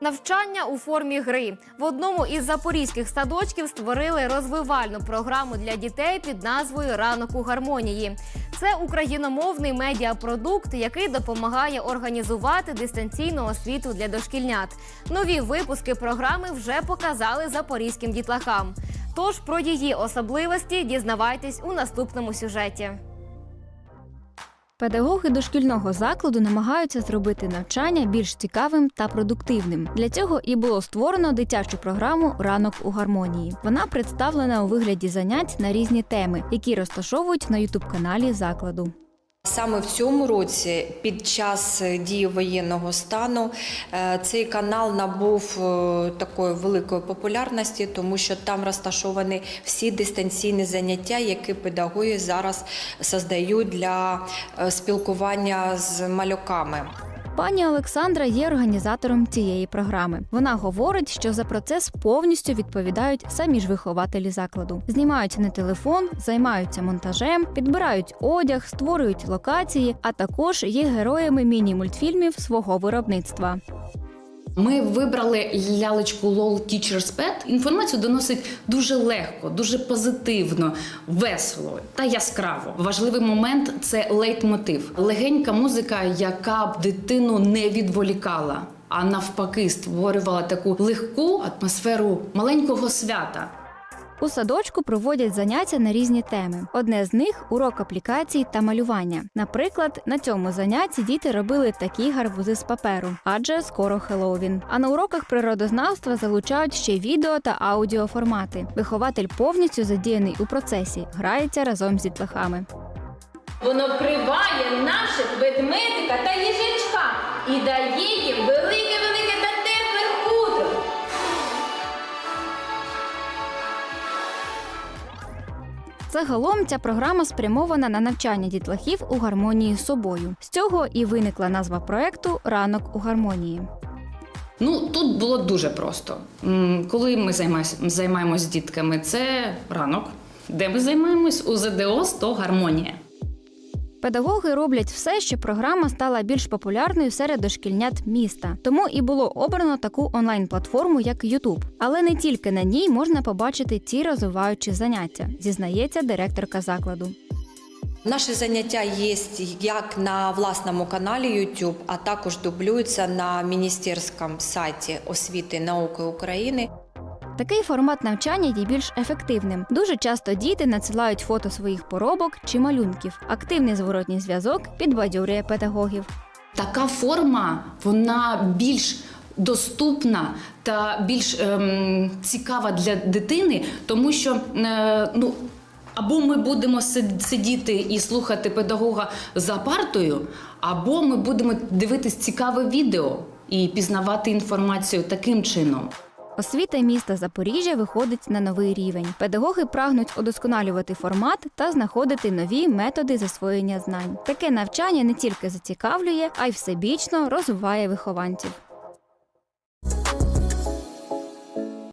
Навчання у формі гри в одному із запорізьких садочків створили розвивальну програму для дітей під назвою Ранок у гармонії. Це україномовний медіапродукт, який допомагає організувати дистанційну освіту для дошкільнят. Нові випуски програми вже показали запорізьким дітлахам. Тож про її особливості дізнавайтесь у наступному сюжеті. Педагоги дошкільного закладу намагаються зробити навчання більш цікавим та продуктивним. Для цього і було створено дитячу програму Ранок у гармонії. Вона представлена у вигляді занять на різні теми, які розташовують на ютуб-каналі закладу. Саме в цьому році, під час е, дії воєнного стану, е, цей канал набув е, такої великої популярності, тому що там розташовані всі дистанційні заняття, які педагоги зараз создають для спілкування з малюками. Пані Олександра є організатором цієї програми. Вона говорить, що за процес повністю відповідають самі ж вихователі закладу. Знімають на телефон, займаються монтажем, підбирають одяг, створюють локації, а також є героями міні-мультфільмів свого виробництва. Ми вибрали лялечку LOL Teacher's Pet. Інформацію доносить дуже легко, дуже позитивно, весело та яскраво. Важливий момент це лейтмотив. Легенька музика, яка б дитину не відволікала, а навпаки, створювала таку легку атмосферу маленького свята. У садочку проводять заняття на різні теми. Одне з них урок аплікацій та малювання. Наприклад, на цьому занятті діти робили такі гарбузи з паперу, адже скоро Хеллоуін. А на уроках природознавства залучають ще відео та аудіоформати. Вихователь повністю задіяний у процесі, грається разом з дітлахами. Воно вкриває наших ведмедика та їжачка і дає їм велике-велике Загалом ця програма спрямована на навчання дітлахів у гармонії з собою. З цього і виникла назва проекту Ранок у гармонії. Ну тут було дуже просто. Коли ми займаємось, з дітками, це ранок, де ми займаємось у ЗДО 100 гармонія. Педагоги роблять все, щоб програма стала більш популярною серед дошкільнят міста. Тому і було обрано таку онлайн-платформу, як YouTube. Але не тільки на ній можна побачити ці розвиваючі заняття, зізнається директорка закладу. Наші заняття є як на власному каналі YouTube, а також дублюються на міністерському сайті освіти і науки України. Такий формат навчання є більш ефективним. Дуже часто діти надсилають фото своїх поробок чи малюнків. Активний зворотній зв'язок підбадьорює педагогів. Така форма вона більш доступна та більш ем, цікава для дитини, тому що е, ну. Або ми будемо сид- сидіти і слухати педагога за партою, або ми будемо дивитись цікаве відео і пізнавати інформацію таким чином. Освіта міста Запоріжжя виходить на новий рівень. Педагоги прагнуть удосконалювати формат та знаходити нові методи засвоєння знань. Таке навчання не тільки зацікавлює, а й всебічно розвиває вихованців.